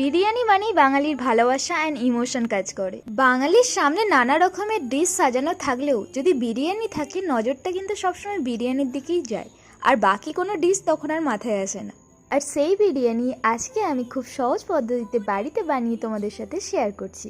বিরিয়ানি মানেই বাঙালির ভালোবাসা অ্যান্ড ইমোশন কাজ করে। বাঙালির সামনে নানা রকমের ডিশ সাজানো থাকলেও যদি বিরিয়ানি থাকে, নজরটা কিন্তু সবসময় বিরিয়ানির দিকেই যায়। আর বাকি কোনো ডিশ তখন আর মাথায় আসে না। আর সেই বিরিয়ানি আজকে আমি খুব সহজ পদ্ধতিতে বাড়িতে বানিয়ে তোমাদের সাথে শেয়ার করছি।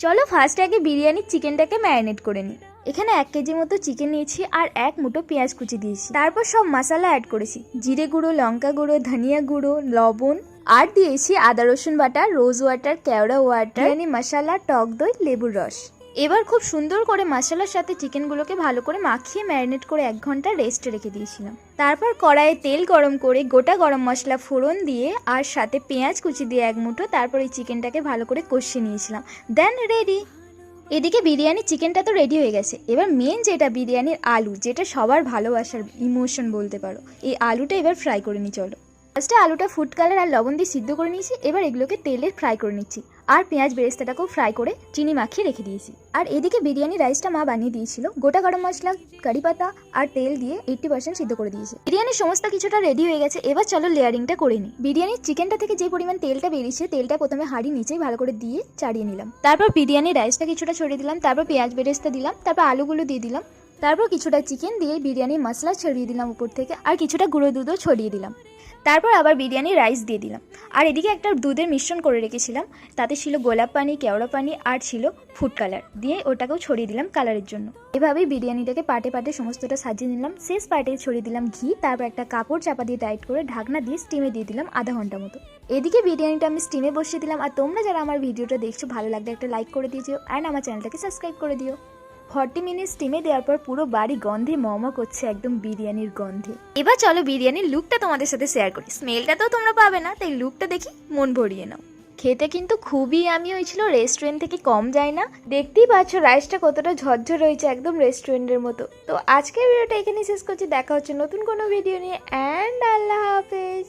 চলো ফার্স্ট আগে বিরিয়ানির চিকেনটাকে ম্যারিনেট করে নিই। এখানে এক কেজি মতো চিকেন নিয়েছি আর এক মুঠো পেঁয়াজ কুচি দিয়েছি। তারপর সব মশলা অ্যাড করেছি। জিরে গুঁড়ো, লঙ্কা গুঁড়ো, ধনিয়া গুঁড়ো, লবণ আর দিয়েছি আদা রসুন বাটা রোজ ওয়াটার কেওড়া ওয়াটার বিরিয়ানি মশলা টক দই লেবুর রস। এবার খুব সুন্দর করে মশলার সাথে চিকেনগুলোকে ভালো করে মাখিয়ে ম্যারিনেট করে এক ঘণ্টা রেস্টে রেখে দিয়েছিলাম। তারপর কড়াইয়ে তেল গরম করে গোটা গরম মশলা ফোড়ন দিয়ে আর সাথে পেঁয়াজ কুচি দিয়ে এক মুঠো তারপর এই চিকেনটাকে ভালো করে কষিয়ে নিয়েছিলাম। দেন রেডি এদিকে বিরিয়ানি চিকেনটা তো রেডি হয়ে গেছে। এবার মেন যেটা বিরিয়ানির আলু যেটা সবার ভালোবাসার ইমোশন বলতে পারো এই আলুটা এবার ফ্রাই করে নিই চলো। ফার্স্টে আলুটা ফুড কালার আর লবণ দিয়ে সিদ্ধ করে নিয়েছি। এবার এগুলোকে তেলে ফ্রাই করে নিচ্ছি। আর পেঁয়াজ বেরেস্তাটাকেও ফ্রাই করে চিনি মাখিয়ে রেখে দিয়েছি। আর এদিকে বিরিয়ানি রাইসটা মা বানিয়ে দিয়েছিল। গোটা গরম মশলা কারি পাতা আর তেল দিয়ে এইট্টি পার্সেন্ট সিদ্ধ করে দিয়েছে। বিরিয়ানির সমস্ত কিছুটা রেডি হয়ে গেছে। এবার চলো লেয়ারিংটা করে নিই। বিরিয়ানির চিকেনটা থেকে যে পরিমাণ তেলটা বেরিয়েছে, তেলটা প্রথমে হাঁড়ি নিচেই ভালো করে দিয়ে চাড়িয়ে নিলাম। তারপর বিরিয়ানি রাইসটা কিছুটা ছড়িয়ে দিলাম। তারপর পেঁয়াজ বেরেস্তা দিলাম। তারপর আলুগুলো দিয়ে দিলাম। তারপর কিছুটা চিকেন দিয়ে বিরিয়ানির মশলা ছড়িয়ে দিলাম উপর থেকে। আর কিছুটা গুঁড়ো দুধও ছড়িয়ে দিলাম। তারপর আবার বিরিয়ানি রাইস দিয়ে দিলাম। আর এদিকে একটা দুধের মিশ্রণ করে রেখেছিলাম। তাতে ছিল গোলাপ পানি, কেওড়া পানি আর ছিল ফুড কালার দিয়ে ওটাকেও ছড়িয়ে দিলাম কালারের জন্য। এভাবেই বিরিয়ানিটাকে পাটে পাটে সমস্তটা সাজিয়ে নিলাম। শেষ পাটে ছড়িয়ে দিলাম ঘি, তারপর একটা কাপড় চাপা দিয়ে টাইট করে ঢাকনা দিয়ে স্টিমে দিয়ে দিলাম আধা ঘণ্টা মতো। এদিকে বিরিয়ানিটা আমি স্টিমে বসিয়ে দিলাম। আর তোমরা যারা আমার ভিডিওটা দেখছ, ভালো লাগলে একটা লাইক করে দিয়েছ অ্যান্ড আমার চ্যানেলটাকে সাবস্ক্রাইব করে দিও। ফর্টি মিনিট স্টিমে দেওয়ার পর পুরো বাড়ি গন্ধে মম করছে একদম বিরিয়ানির গন্ধে। এবার চলো বিরিয়ানির লুকটা তোমাদের সাথে শেয়ার করি। স্মেলটা তো তোমরা পাবে না তাই লুকটা দেখি মন ভরিয়ে নাও। খেতে কিন্তু খুবই আমি হয়েছিল রেস্টুরেন্ট থেকে কম যায় না। দেখতেই পাচ্ছ রাইসটা কতটা ঝরঝর হয়েছে একদম রেস্টুরেন্টের মতো। তো আজকের ভিডিওটা এখানেই শেষ করছি দেখা হচ্ছে নতুন কোনো ভিডিও নিয়ে অ্যান্ড আল্লাহ হাফেজ!